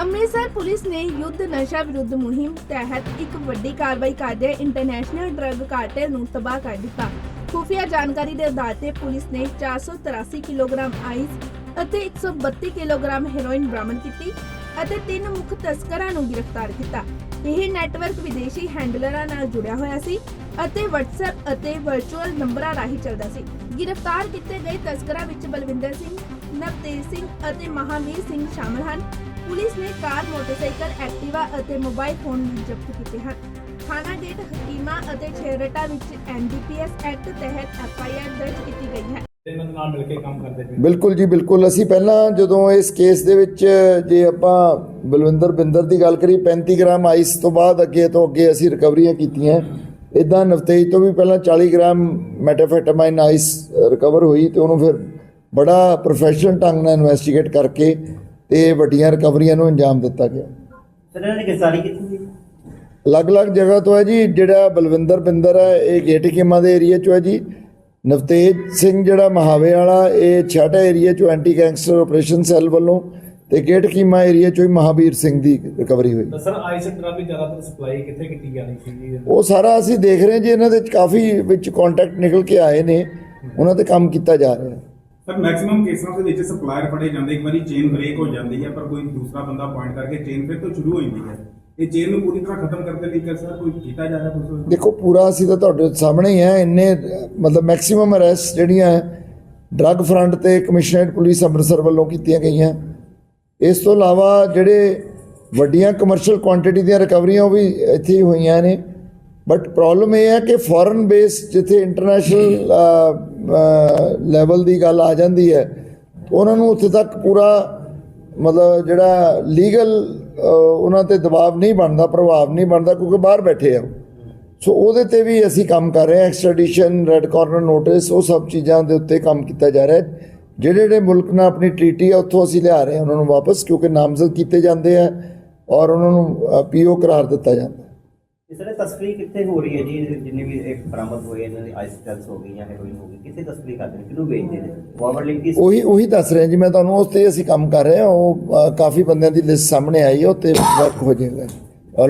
Amritsar police ਨੇ ਯੁੱਧ ਨਸ਼ਾ ਵਿਰੁੱਧ ਮੁਹਿੰਮ ਤਹਿਤ ਇੱਕ ਵੱਡੀ ਕਾਰਵਾਈ ਕਰਦੇ ਇੰਟਰਨੈਸ਼ਨਲ ਡਰੱਗ ਕਾਰਟੇਲ ਨੂੰ ਤਬਾਹ ਕਰ ਦਿੱਤਾ। ਖੁਫੀਆ ਜਾਣਕਾਰੀ ਦੇ ਆਧਾਰ ਤੇ ਪੁਲਿਸ ਨੇ 483 ਕਿਲੋਗ੍ਰਾਮ ਆਈਸ ਅਤੇ 132 ਕਿਲੋਗ੍ਰਾਮ ਹੈਰੋਇਨ ਬਰਾਮਦ ਕੀਤੀ ਅਤੇ ਤਿੰਨ ਮੁੱਖ ਤਸਕਰਾਂ ਨੂੰ ਗ੍ਰਿਫਤਾਰ ਕੀਤਾ। ਇਹ ਨੈਟਵਰਕ ਵਿਦੇਸ਼ੀ ਹੈਂਡਲਰਾਂ ਨਾਲ ਜੁੜਿਆ ਹੋਇਆ ਸੀ ਅਤੇ WhatsApp ਅਤੇ ਵਰਚੁਅਲ ਨੰਬਰਾਂ ਰਾਹੀਂ ਚੱਲਦਾ ਸੀ। ਗ੍ਰਿਫਤਾਰ ਕੀਤੇ ਗਏ ਤਸਕਰਾਂ ਵਿੱਚ ਬਲਵਿੰਦਰ ਸਿੰਘ ਨਵਤੇਜ ਸਿੰਘ ਅਤੇ ਮਹਾਵੀਰ ਸਿੰਘ ਸ਼ਾਮਲ ਹਨ। ਪੁਲਿਸ ਨੇ ਕਾਰ ਮੋਟਰਸਾਈਕਲ ਐਕਟਿਵਾ ਅਤੇ ਮੋਬਾਈਲ ਫੋਨ ਵੀ ਜ਼ਬਤ ਕੀਤੇ ਹਨ। ਥਾਣਾ ਗੇਟ ਹਕੀਮਾ ਅਤੇ ਛੇਰਟਾ ਵਿੱਚ ਐਨਡੀਪੀਐਸ ਐਕਟ ਤਹਿਤ ਐਫਆਈਆਰ ਦਰਜ ਕੀਤੀ ਗਈ ਹੈ। ਇਹਨਾਂ ਦੇ ਨਾਲ ਮਿਲ ਕੇ ਕੰਮ ਕਰਦੇ ਪਏ ਬਿਲਕੁਲ ਜੀ ਬਿਲਕੁਲ। ਅਸੀਂ ਪਹਿਲਾਂ ਜਦੋਂ ਇਸ ਕੇਸ ਦੇ ਵਿੱਚ ਜੇ ਆਪਾਂ ਬਲਵਿੰਦਰ ਬਿੰਦਰ ਦੀ ਗੱਲ ਕਰੀ 35 ਗ੍ਰਾਮ ਆਈਸ ਤੋਂ ਬਾਅਦ ਅੱਗੇ ਤੋਂ ਅੱਗੇ ਅਸੀਂ ਰਿਕਵਰੀਆਂ ਕੀਤੀਆਂ। ਇਦਾਂ ਨਵਤੇਜ ਤੋਂ ਵੀ ਪਹਿਲਾਂ 40 ਗ੍ਰਾਮ ਮੈਟਾਫੈਟਾਮਾਈਨ ਆਈਸ ਰਿਕਵਰ ਹੋਈ ਤੇ ਉਹਨੂੰ ਫਿਰ ਬੜਾ ਪ੍ਰੋਫੈਸ਼ਨਲ ਢੰਗ ਨਾਲ ਇਨਵੈਸਟੀਗੇਟ ਕਰਕੇ ਤੇ ਵੱਡੀਆਂ ਰਿਕਵਰੀਆਂ ਨੂੰ ਅੰਜਾਮ ਦਿੱਤਾ ਗਿਆ। ਸਰ ਇਹਨਾਂ ਦੀ ਗ੍ਰਿਫਤਾਰੀ ਕੀਤੀ ਜੀ ਅਲੱਗ-ਅਲੱਗ ਜਗ੍ਹਾ ਤੋਂ ਹੈ ਜੀ ਜਿਹੜਾ ਬਲਵਿੰਦਰ ਬਿੰਦਰ ਹੈ ਇਹ ਗੇਟ ਕੀਮਾ ਦੇ ਏਰੀਆ 'ਚੋਂ ਹੈ ਜੀ। ਨਵਤੇਜ ਸਿੰਘ ਜਿਹੜਾ ਮਹਾਵੇ ਵਾਲਾ ਇਹ ਛਾਟਾ ਏਰੀਆ 'ਚੋਂ ਐਂਟੀ ਗੈਂਗਸਟਰ ਆਪਰੇਸ਼ਨ ਸੈੱਲ ਵੱਲੋਂ ਤੇ ਗੇਟ ਕੀਮਾ ਏਰੀਆ 'ਚੋਂ ਹੀ ਮਹਾਵੀਰ ਸਿੰਘ ਦੀ ਰਿਕਵਰੀ ਹੋਈ। ਸਰ ਆਈਸ ਡਰੱਗ ਜ਼ਿਆਦਾਤਰ ਸਪਲਾਈ ਕਿੱਥੇ ਕੀਤੀ ਜਾਣੀ ਸੀ ਉਹ ਸਾਰਾ ਅਸੀਂ ਦੇਖ ਰਹੇ ਜੀ ਇਹਨਾਂ ਦੇ ਵਿੱਚ ਕਾਫੀ ਵਿੱਚ ਕੰਟੈਕਟ ਨਿਕਲ ਕੇ ਆਏ ਨੇ ਉਹਨਾਂ ਤੇ ਕੰਮ ਕੀਤਾ ਜਾ ਰਿਹਾ। ਹੈ ਸਰ ਮੈਕਸਿਮਮ ਕੇਸਾਂ ਦੇ ਵਿੱਚ ਸਪਲਾਇਰ ਫੜੇ ਜਾਂਦੇ, ਇੱਕ ਵਾਰੀ ਚੇਨ ਬ੍ਰੇਕ ਹੋ ਜਾਂਦੀ ਹੈ, ਪਰ ਕੋਈ ਦੂਸਰਾ ਬੰਦਾ ਪੁਆਇੰਟ ਕਰਕੇ ਚੇਨ ਫਿਰ ਤੋਂ ਸ਼ੁਰੂ ਹੋ ਜਾਂਦੀ ਹੈ। ਇਹ ਚੇਨ ਨੂੰ ਪੂਰੀ ਤਰ੍ਹਾਂ ਖਤਮ ਕਰਨ ਲਈ ਕਿ ਸਰ ਕੋਈ ਕੀਤਾ ਜਾ ਕੁਝ ਦੇਖੋ, ਪੂਰਾ ਅਸੀਂ ਤਾਂ ਤੁਹਾਡੇ ਸਾਹਮਣੇ ਹੀ ਹੈ, ਇੰਨੇ, ਮਤਲਬ ਮੈਕਸਿਮਮ ਅਰੈਸਟ ਜਿਹੜੀਆਂ ਡਰੱਗ ਫਰੰਟ ਤੇ ਕਮਿਸ਼ਨਰੇਟ ਪੁਲਿਸ ਅੰਮ੍ਰਿਤਸਰ ਵੱਲੋਂ ਕੀਤੀਆਂ ਗਈਆਂ। ਇਸ ਤੋਂ ਇਲਾਵਾ ਜਿਹੜੇ ਵੱਡੀਆਂ ਕਮਰਸ਼ੀਅਲ ਕੁਆਂਟੀਟੀ ਦੀਆਂ ਰਿਕਵਰੀਆਂ ਉਹ ਵੀ ਇੱਥੇ ਹੀ ਹੋਈਆਂ ਨੇ। ਬਟ ਪ੍ਰੋਬਲਮ ਇਹ ਹੈ ਕਿ ਫੋਰਨ ਬੇਸ ਜਿੱਥੇ ਇੰਟਰਨੈਸ਼ਨਲ ਲੈਵਲ ਦੀ ਗੱਲ ਆ ਜਾਂਦੀ ਹੈ, ਉਹਨਾਂ ਨੂੰ ਉੱਥੇ ਤੱਕ ਪੂਰਾ ਮਤਲਬ ਜਿਹੜਾ ਲੀਗਲ ਉਹਨਾਂ ਤੇ ਦਬਾਅ ਨਹੀਂ ਬਣਦਾ, ਪ੍ਰਭਾਵ ਨਹੀਂ ਬਣਦਾ ਕਿਉਂਕਿ ਬਾਹਰ ਬੈਠੇ ਆ ਉਹ। ਸੋ ਉਹਦੇ ਤੇ ਵੀ ਅਸੀਂ ਕੰਮ ਕਰ ਰਹੇ ਹਾਂ ਐਕਸਟ੍ਰੈਡੀਸ਼ਨ ਰੈੱਡ ਕਾਰਨਰ ਨੋਟਿਸ ਉਹ ਸਭ ਚੀਜ਼ਾਂ ਦੇ ਉੱਤੇ ਕੰਮ ਕੀਤਾ ਜਾ ਰਿਹਾ ਹੈ ਜਿਹੜੇ ਜਿਹੜੇ ਮੁਲਕ ਨਾਲ ਆਪਣੀ ਟ੍ਰੀਟੀ ਆ, ਉੱਥੋਂ ਅਸੀਂ ਲਿਆ ਰਹੇ ਹਾਂ, ਉਹਨਾਂ ਨੂੰ ਵਾਪਸ ਕਿਉਂਕਿ ਨਾਮਜ਼ਦ ਕੀਤੇ ਜਾਂਦੇ ਆ ਔਰ ਉਹਨਾਂ ਨੂੰ ਪੀਓ ਕਰਾਰ ਦਿੱਤਾ ਜਾਂਦਾ ਇਸ ਤਸਕਰੀ ਕਿੱਥੇ ਹੋ ਰਹੀ ਹੈ ਜੀ? ਜਿੰਨੇ ਵੀ ਇੱਕ ਬਰਾਮਦ ਹੋਏ ਇਹਨਾਂ ਦੀ ਆਈਸ ਹੋ ਗਈ ਜਾਂ ਹੈਰੋਇਨ ਹੋ ਗਈ, ਕਿੱਥੇ ਤਸਕਰੀ ਕਰਦੇ ਨੇ? ਕਿਹਨੂੰ ਵੇਚਦੇ ਨੇ? ਫਾਰਵਰਡ ਲਿੰਕ ਉਹੀ ਉਹੀ ਦੱਸ ਰਿਹਾ ਜੀ, ਮੈਂ ਤੁਹਾਨੂੰ ਉਸ ਤੇ ਅਸੀਂ ਕੰਮ ਕਰ ਰਹੇ ਹਾਂ, ਉਹ ਕਾਫੀ ਬੰਦਿਆਂ ਦੀ ਲਿਸਟ ਸਾਹਮਣੇ ਆਈ ਹੈ ਉਹ ਤੇ ਵਰਕ ਹੋ। ਜਾਏਗਾ